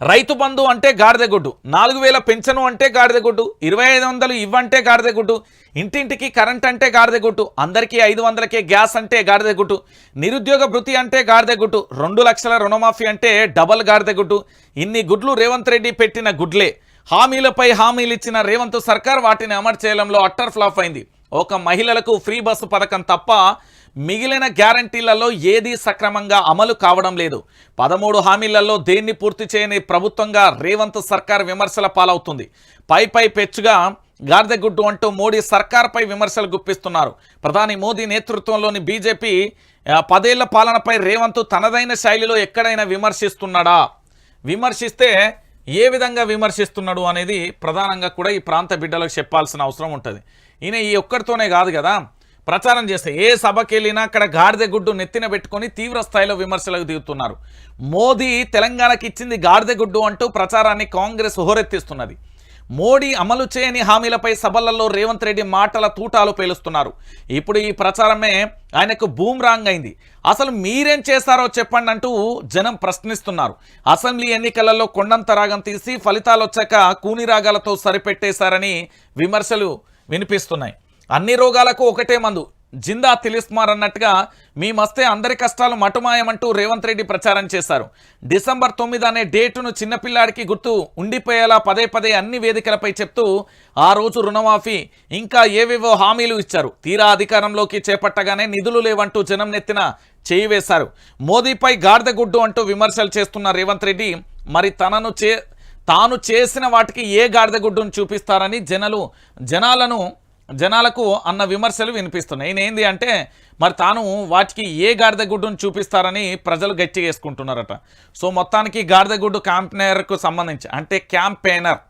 రైతు బంధు అంటే గాడిదగుడ్డు నాలుగు వేల పెన్షను అంటే గాడిదగుడ్డు ఇరవై ఐదు వందలు ఇవ్వంటే గాడిదగుడ్డు ఇంటింటికి కరెంట్ అంటే గాడిదగుడ్డు అందరికీ ఐదు వందలకే గ్యాస్ అంటే గాడిదగుడ్డు నిరుద్యోగ భృతి అంటే గాడిదగుడ్డు రెండు లక్షల రుణమాఫీ అంటే డబల్ గాడిదగుడ్డు ఇన్ని గుడ్లు రేవంత్ రెడ్డి పెట్టిన గుడ్లే. హామీలపై హామీలు ఇచ్చిన రేవంత్ సర్కార్ వాటిని అమలు చేయడంలో అట్టర్ ఫ్లాప్ అయింది. ఒక మహిళలకు ఫ్రీ బస్సు పథకం తప్ప మిగిలిన గ్యారంటీలలో ఏదీ సక్రమంగా అమలు కావడం లేదు. పదమూడు హామీలలో దేన్ని పూర్తి చేయని ప్రభుత్వంగా రేవంత్ సర్కార్ విమర్శల పాలవుతుంది. పై పై పెచ్చుగా గార్దెగుడ్డు అంటూ మోడీ సర్కార్పై విమర్శలు గుప్పిస్తున్నారు. ప్రధాని మోదీ నేతృత్వంలోని బీజేపీ పదేళ్ళ పాలనపై రేవంత్ తనదైన శైలిలో ఎక్కడైనా విమర్శిస్తున్నాడా? విమర్శిస్తే ఏ విధంగా విమర్శిస్తున్నాడు అనేది ప్రధానంగా కూడా ఈ ప్రాంత బిడ్డలకు చెప్పాల్సిన అవసరం ఉంటుంది. ఈయన ఈ ఒక్కరితోనే కాదు కదా. ప్రచారం చేస్తే ఏ సభకి వెళ్ళినా అక్కడ గాడిద గుడ్డు నెత్తిన పెట్టుకొని తీవ్ర స్థాయిలో విమర్శలకు దిగుతున్నారు. మోదీ తెలంగాణకి ఇచ్చింది గాడిద గుడ్డు అంటూ ప్రచారాన్ని కాంగ్రెస్ హోరెత్తిస్తున్నది. మోడీ అమలు చేయని హామీలపై సభలలో రేవంత్ రెడ్డి మాటల తూటాలు పేలుస్తున్నారు. ఇప్పుడు ఈ ప్రచారమే ఆయనకు బూమ్రాంగ్ అయింది. అసలు మీరేం చేశారో చెప్పండి అంటూ జనం ప్రశ్నిస్తున్నారు. అసెంబ్లీ ఎన్నికలలో కొండంత రాగం తీసి ఫలితాలు వచ్చాక కూని రాగాలతో సరిపెట్టేశారని విమర్శలు వినిపిస్తున్నాయి. అన్ని రోగాలకు ఒకటే మందు. జిందా తిలిస్మార్ అన్నట్టుగా మీ మస్తే అందరి కష్టాలు మటుమాయమంటూ రేవంత్ రెడ్డి ప్రచారం చేశారు. డిసెంబర్ తొమ్మిది అనే డేటును చిన్నపిల్లాడికి గుర్తు ఉండిపోయేలా పదే పదే అన్ని వేదికలపై చెప్తూ ఆ రోజు రుణమాఫీ ఇంకా ఏవేవో హామీలు ఇచ్చారు. తీరా అధికారంలోకి చేపట్టగానే నిధులు లేవంటూ జనం నెత్తిన చేయి వేశారు. మోదీపై గాడిదగుడ్డు అంటూ విమర్శలు చేస్తున్న రేవంత్ రెడ్డి మరి తనను చే తాను చేసిన వాటికి ఏ గాడిదగుడ్డును చూపిస్తారని జనలు జనాలను జనాలకు అన్న విమర్శలు వినిపిస్తున్నాయి. ఈయన ఏంది అంటే మరి తాను వాటికి ఏ గాడిదగుడ్డును చూపిస్తారని ప్రజలు గట్టి వేసుకుంటున్నారట. సో మొత్తానికి గాడిదగుడ్డు క్యాంపెయినర్కు సంబంధించి అంటే క్యాంపెయినర్.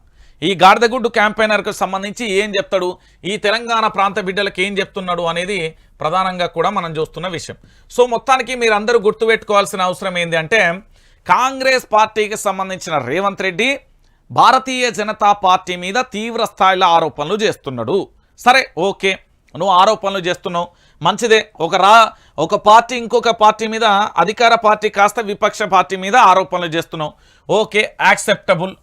ఈ గాడిదగుడ్డు క్యాంపెయినర్కు సంబంధించి ఏం చెప్తాడు? ఈ తెలంగాణ ప్రాంత బిడ్డలకు ఏం చెప్తున్నాడు అనేది ప్రధానంగా కూడా మనం చూస్తున్న విషయం. సో మొత్తానికి మీరు అందరూ గుర్తుపెట్టుకోవాల్సిన అవసరం ఏంటి అంటే కాంగ్రెస్ పార్టీకి సంబంధించిన రేవంత్ రెడ్డి భారతీయ జనతా పార్టీ మీద తీవ్ర స్థాయిలో ఆరోపణలు చేస్తున్నాడు. సరే ఓకే. నువ్వు ఆరోపణలు చేస్తున్నావు. మంచిదే. ఒక రా ఒక పార్టీ ఇంకొక పార్టీ మీద అధికార పార్టీ కాస్త విపక్ష పార్టీ మీద ఆరోపణలు చేస్తున్నావు. Okay acceptable.